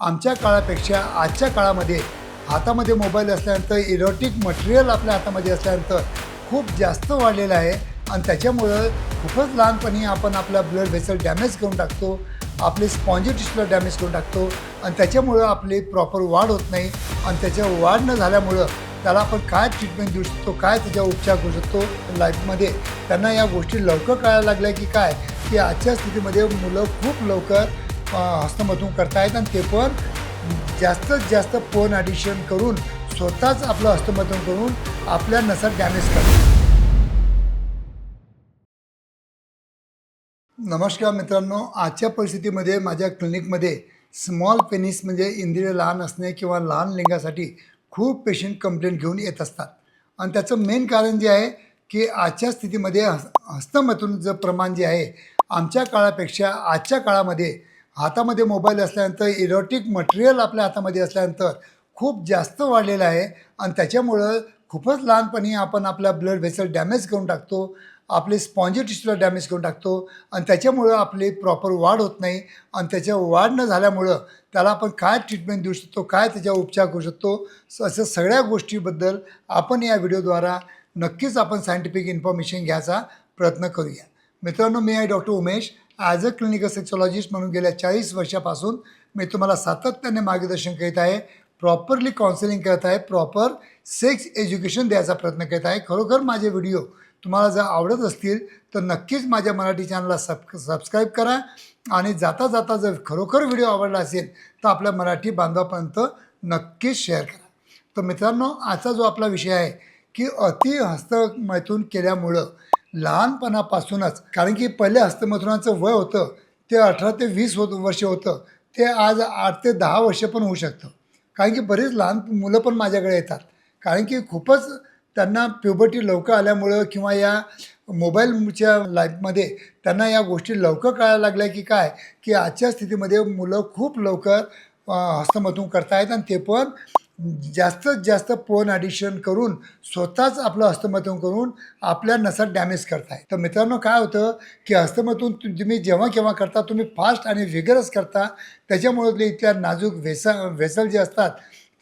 आमच्या काळापेक्षा आजच्या काळामध्ये हातामध्ये मोबाईल असल्यानंतर इरोटिक मटेरियल आपल्या हातामध्ये असल्यानंतर खूप जास्त वाढलेलं आहे. आणि त्याच्यामुळं खूपच लहानपणी आपण आपला ब्लड व्हेसल डॅमेज करून टाकतो. आपले स्पॉन्जी डॅमेज करून टाकतो. आणि त्याच्यामुळं आपली प्रॉपर वाढ होत नाही. आणि त्याच्या वाढ न झाल्यामुळं त्याला आपण काय ट्रीटमेंट देऊ शकतो काय त्याच्यावर उपचार करू शकतो लाईफमध्ये त्यांना या गोष्टी लवकर कळायला लागल्या की काय? की आजच्या स्थितीमध्ये मुलं खूप लवकर हस्तमतून करता येत आणि ते पण जास्तीत जास्त फोन ॲडिशन करून स्वतःच आपलं हस्तमैथून करून आपल्या नसा डॅमेज करतात. नमस्कार मित्रांनो आजच्या परिस्थितीमध्ये माझ्या क्लिनिकमध्ये स्मॉल पेनिस म्हणजे इंद्रिय लहान असणे किंवा लहान लिंगासाठी खूप पेशंट कंप्लेंट घेऊन येत असतात. आणि त्याचं मेन कारण जे आहे की आजच्या स्थितीमध्ये हस्तमतून जे प्रमाण जे आहे आमच्या काळापेक्षा आजच्या काळामध्ये हातामध्ये मोबाईल असल्यानंतर इरोटिक मटेरियल आपल्या हातामध्ये असल्यानंतर खूप जास्त वाढलेलं आहे. आणि त्याच्यामुळं खूपच लहानपणी आपण आपला ब्लड व्हेसल डॅमेज करून टाकतो. आपले स्पॉन्जी टिश्यूला डॅमेज करून टाकतो. आणि त्याच्यामुळं आपली प्रॉपर वाढ होत नाही. आणि त्याच्या वाढ न झाल्यामुळं त्याला आपण काय ट्रीटमेंट देऊ शकतो? काय त्याच्यावर उपचार करू शकतो? असं सगळ्या गोष्टीबद्दल आपण या व्हिडिओद्वारा नक्कीच आपण सायंटिफिक इन्फॉर्मेशन घ्यायचा प्रयत्न करूया. मित्रांनो मी आहे doctor Umesh. As a clinical sexologist म्हणून गेल्या चाळीस वर्षापासून मी तुम्हाला सातत्याने मार्गदर्शन करीत आहे प्रॉपरली काउन्सिलिंग करत आहे प्रॉपर सेक्स एज्युकेशन द्यायचा प्रयत्न करत आहे. खरोखर माझे व्हिडिओ तुम्हाला जर आवडत असतील तर नक्कीच माझ्या मराठी चॅनलला सब सबस्क्राईब करा आणि जाता जाता जर खरोखर व्हिडिओ आवडला असेल तर आपल्या मराठी बांधवापर्यंत नक्कीच शेअर करा. तर मित्रांनो आजचा जो आपला विषय आहे की अति हस्तमैथून केल्यामुळं लहानपणापासूनच कारण की पहिले हस्तमथुनाचं वय होतं ते अठरा ते वीस होत वर्ष होतं ते आज आठ ते दहा वर्ष पण होऊ शकतं. कारण की बरीच लहान मुलं पण माझ्याकडे येतात. कारण की खूपच त्यांना प्युबर्टी लवकर आल्यामुळं किंवा या मोबाईलच्या लाईफमध्ये त्यांना या गोष्टी लवकर कळायला लागल्या की काय की आजच्या स्थितीमध्ये मुलं खूप लवकर हस्तमथून करतायत आणि ते पण जास्तीत जास्त पोन ॲडिशन करून स्वतःच आपलं हस्तमतून करून आपल्या नसा डॅमेज करताय. तर मित्रांनो काय होतं की हस्तमतून तुम्ही जेव्हा केव्हा करता तुम्ही फास्ट आणि विगरस करता त्याच्यामुळे इथल्या नाजूक वेसा वेसल जे असतात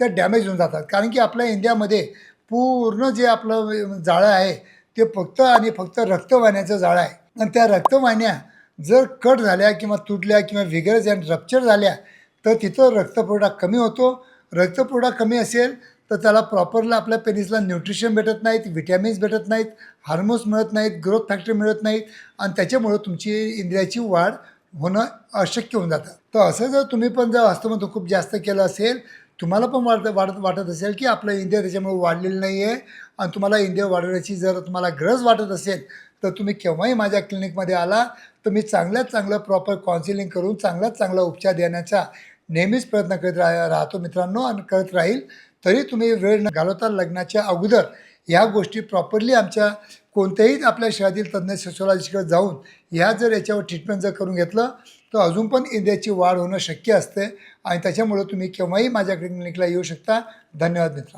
त्या डॅमेज होऊन जातात. कारण की आपल्या इंडियामध्ये पूर्ण जे आपलं जाळं आहे ते फक्त आणि फक्त रक्तवाहिन्याचं जाळं आहे. आणि त्या रक्तवाहिन्या जर कट झाल्या किंवा तुटल्या किंवा विगरस आणि रप्चर झाल्या तर तिथं रक्तपुरवठा कमी होतो रक्तपुरवठा कमी असेल तर त्याला प्रॉपरला आपल्या पेनिसला न्यूट्रिशन भेटत नाहीत विटॅमिन्स भेटत नाहीत हार्मोन्स मिळत नाहीत ग्रोथ फॅक्टर मिळत नाहीत आणि त्याच्यामुळं तुमची इंद्रियाची वाढ होणं अशक्य होऊन जातं. तर असं जर तुम्ही पण जर हस्तमैथून खूप जास्त केलं असेल तुम्हाला पण वाढत वाढत वाटत असेल की आपलं इंडिया त्याच्यामुळे वाढलेलं नाही आहे आणि तुम्हाला इंडिया वाढवण्याची जर तुम्हाला गरज वाटत असेल तर तुम्ही केव्हाही माझ्या क्लिनिकमध्ये आला तर मी चांगल्यात चांगलं प्रॉपर काउन्सिलिंग करून चांगल्यात चांगला उपचार देण्याचा नेहमीच प्रयत्न करीत राह राहतो मित्रांनो आणि करत राहील. तरी तुम्ही वेळ न घालवता लग्नाच्या अगोदर ह्या गोष्टी प्रॉपरली आमच्या कोणत्याही आपल्या शहरातील तज्ज्ञ सोशॉलॉजिकडे जाऊन ह्या जर याच्यावर ट्रीटमेंट जर करून घेतलं तर अजून पण इंद्रियाची वाढ होणं शक्य असते. आणि त्याच्यामुळं तुम्ही केव्हाही माझ्या क्लिनिकला येऊ शकता. धन्यवाद मित्रांनो.